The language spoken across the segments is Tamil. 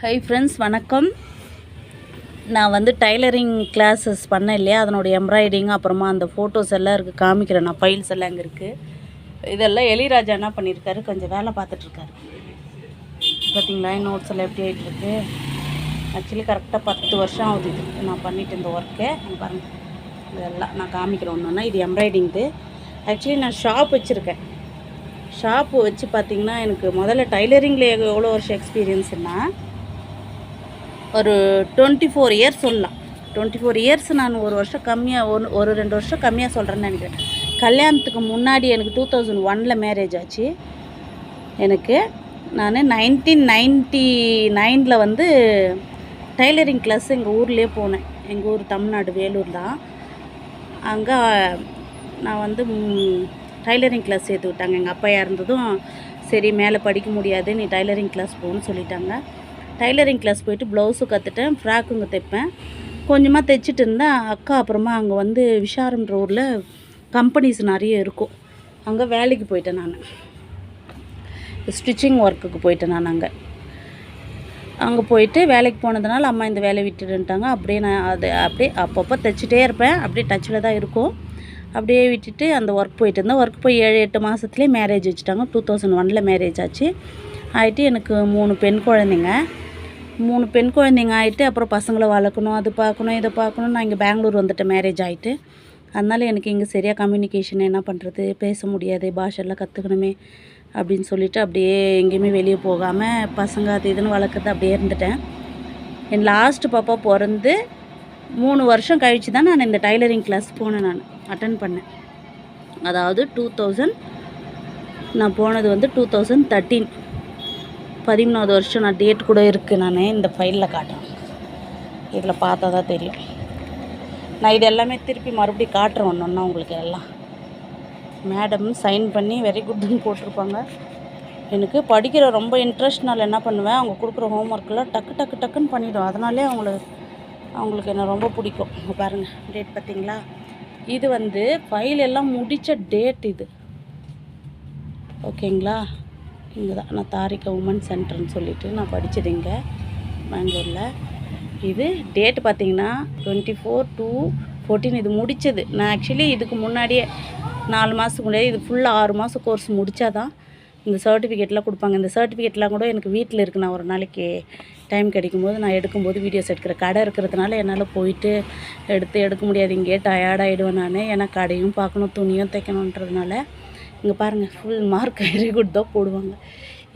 ஹை ஃப்ரெண்ட்ஸ் வணக்கம். நான் வந்து டைலரிங் கிளாஸஸ் பண்ணேன் இல்லையா? அதனுடைய எம்ப்ராய்டிங் அப்புறமா அந்த ஃபோட்டோஸ் எல்லாம் இருக்குது காமிக்கிறேன். நான் ஃபைல்ஸ் எல்லாம் அங்கே இருக்குது இதெல்லாம் எளிராஜா என்ன பண்ணியிருக்காரு கொஞ்சம் வேலை பார்த்துட்ருக்காரு. பார்த்தீங்களா? நோட்ஸ் எல்லாம் எப்படி ஆகிட்டுருக்கு ஆக்சுவலி கரெக்டாக பத்து வருஷம் ஆகுது இது. நான் பண்ணிட்டு இந்த ஒர்க்கை பாருங்கள் இதெல்லாம் நான் காமிக்கிறேன் ஒன்றுன்னா இது எம்ப்ராய்டிங்து ஆக்சுவலி நான் ஷாப் வச்சுருக்கேன். ஷாப்பு வச்சு பார்த்திங்கன்னா எனக்கு முதல்ல டைலரிங்கில் எவ்வளோ வருஷம் எக்ஸ்பீரியன்ஸ்னால் ஒரு டுவெண்ட்டி ஃபோர் இயர்ஸ் சொல்லலாம். டுவெண்ட்டி ஃபோர் இயர்ஸ் நான் ஒரு வருஷம் கம்மியாக ஒன்று ஒரு ரெண்டு வருஷம் கம்மியாக சொல்கிறேன்னு நினைக்கிறேன். கல்யாணத்துக்கு முன்னாடி எனக்கு டூ தௌசண்ட் ஒனில் மேரேஜ் ஆச்சு. எனக்கு நான் நைன்டீன் நைன்ட்டி நைனில் வந்து டைலரிங் கிளாஸ் எங்கள் ஊர்லேயே போனேன். எங்கள் ஊர் தமிழ்நாடு வேலூர் தான். அங்கே நான் வந்து டைலரிங் கிளாஸ் சேர்த்து விட்டாங்க. எங்கள் அப்பா இறந்ததும் சரி மேலே படிக்க முடியாது நீ டைலரிங் கிளாஸ் போகணும்னு சொல்லிட்டாங்க. டைலரிங் கிளாஸ் போயிட்டு ப்ளவுஸும் கற்றுட்டேன் ஃப்ராக்குங்க தைப்பேன். கொஞ்சமாக தைச்சிட்டு இருந்தேன் அக்கா அப்புறமா அங்கே வந்து விஷாரம்ன்ற ஊரில் கம்பெனிஸ் நிறைய இருக்கும். அங்கே வேலைக்கு போயிட்டேன் நான். ஸ்டிச்சிங் ஒர்க்குக்கு போயிட்டேன் நான் அங்கே. அங்கே போயிட்டு வேலைக்கு போனதுனால அம்மா இந்த வேலையை விட்டுடுன்ட்டாங்க. அப்படியே நான் அது அப்படியே அப்பப்போ தைச்சிட்டே இருப்பேன். அப்படியே டச்சில் தான் இருக்கும். அப்படியே விட்டுட்டு அந்த ஒர்க் போயிட்டு இருந்தேன். ஒர்க் போய் ஏழு எட்டு மாதத்துலேயே மேரேஜ் வச்சுட்டாங்க. டூ தௌசண்ட் ஒனில் மேரேஜ் ஆச்சு. ஆகிட்டு எனக்கு மூணு பெண் குழந்தைங்க. மூணு பெண் குழந்தைங்க ஆகிட்டு அப்புறம் பசங்களை வளர்க்கணும் அது பார்க்கணும் இதை பார்க்கணும் நான் இங்கே பெங்களூர் வந்துட்டேன் மேரேஜ் ஆகிட்டு அதனால் எனக்கு இங்கே சரியாக கம்யூனிகேஷன் என்ன பண்ணுறது பேச முடியாது பாஷெல்லாம் கற்றுக்கணுமே அப்படின்னு சொல்லிட்டு அப்படியே எங்கேயுமே வெளியே போகாமல் பசங்க அது இதுன்னு வளர்க்குறது அப்படியே இருந்துட்டேன். என் லாஸ்ட்டு பாப்பா பிறந்து மூணு வருஷம் கழித்து தான் நான் இந்த டைலரிங் கிளாஸ் போனேன் நான் அட்டன் பண்ணேன். அதாவது டூ தௌசண்ட் நான் போனது வந்து டூ தௌசண்ட் தேர்ட்டீன் பதிமூணாவது வருஷம் நான் டேட் கூட இருக்குது நான் இந்த ஃபைலில் காட்டுறேன். இதில் பார்த்தா தான் தெரியும். நான் இது எல்லாமே திருப்பி மறுபடியும் காட்டுறேன் ஒன்று ஒன்றா உங்களுக்கு எல்லாம் மேடம் சைன் பண்ணி வெரி குட்னு போட்டிருப்பாங்க. எனக்கு படிக்கிற ரொம்ப இன்ட்ரெஸ்ட்னால என்ன பண்ணுவேன் அவங்க கொடுக்குற ஹோம் ஒர்க்கெலாம் டக்கு டக்கு டக்குன்னு பண்ணிவிடும் அதனாலே அவங்களுக்கு அவங்களுக்கு என்ன ரொம்ப பிடிக்கும். பாருங்கள் டேட் பார்த்தீங்களா? இது வந்து ஃபைல் எல்லாம் முடித்த டேட் இது. ஓகேங்களா இங்கே தான். நான் தாரிகா உமன் சென்டர்னு சொல்லிவிட்டு நான் படித்தது இங்கே பெங்களூரில் இது டேட் பார்த்தீங்கன்னா டுவெண்ட்டி ஃபோர் டூ ஃபோர்டீன் இது முடித்தது நான் ஆக்சுவலி இதுக்கு முன்னாடியே நாலு மாதத்துக்கு முன்னாடி இது ஃபுல்லாக ஆறு மாதம் கோர்ஸ் முடித்தா தான் இந்த சர்டிஃபிகேட்லாம் கொடுப்பாங்க. இந்த சர்டிஃபிகேட்லாம் கூட எனக்கு வீட்டில் இருக்கு. நான் ஒரு நாளைக்கு டைம் கிடைக்கும்போது நான் எடுக்கும்போது வீடியோஸ் எடுக்கிற கடை இருக்கிறதுனால என்னால் போயிட்டு எடுத்து எடுக்க முடியாது. இங்கே டயர்டாகிடுவேன் நான். ஏன்னா கடையும் பார்க்கணும் துணியும் தைக்கணுன்றதுனால. இங்கே பாருங்கள் ஃபுல் மார்க் வெரி குட் தான் போடுவாங்க.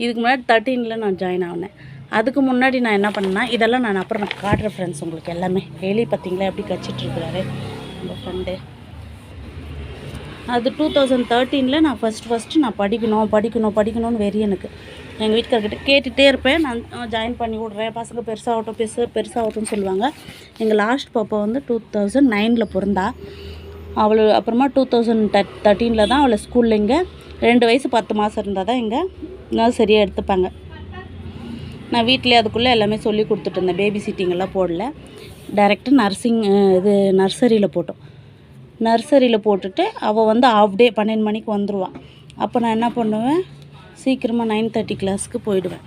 இதுக்கு முன்னாடி தேர்ட்டீனில் நான் ஜாயின் ஆனேன். அதுக்கு முன்னாடி நான் என்ன பண்ணேன்னா இதெல்லாம் நான் அப்புறம் நான் காட்டுறேன் ஃப்ரெண்ட்ஸ் உங்களுக்கு எல்லாமே. டெய்லி பார்த்தீங்களா எப்படி கச்சிட்ருக்கிறாரு நம்ம ஃப்ரெண்டு அது டூ தௌசண்ட் தேர்ட்டீனில் நான் ஃபஸ்ட் ஃபஸ்ட்டு நான் படிக்கணும் படிக்கணும் படிக்கணும்னு வெறி எனக்கு. எங்கள் வீட்டுக்காரர்கிட்ட கேட்டுகிட்டே இருப்பேன். நான் ஜாயின் பண்ணி விட்றேன். பசங்க பெருசாகட்டும் பெருசு பெருசாகட்டும்னு சொல்லுவாங்க. எங்கள் லாஸ்ட் பாப்பா வந்து டூ தௌசண்ட் நைனில் பிறந்தா. அவள் அப்புறமா டூ தௌசண்ட் தட் தேர்ட்டீனில் தான் அவளை ஸ்கூலில் இங்கே ரெண்டு வயசு பத்து மாதம் இருந்தால் தான் இங்கே நர்சரியாக எடுத்துப்பாங்க. நான் வீட்டிலே அதுக்குள்ளே எல்லாமே சொல்லி கொடுத்துட்டு இருந்தேன். பேபி சீட்டிங்கெல்லாம் போடல. டைரெக்டாக நர்சிங் இது நர்சரியில் போட்டோம். நர்சரியில் போட்டுட்டு அவள் வந்து ஆஃப் டே பன்னெண்டு மணிக்கு வந்துடுவான் அப்போ நான் என்ன பண்ணுவேன்? சீக்கிரமாக நைன் தேர்ட்டி கிளாஸ்க்கு போயிடுவேன்.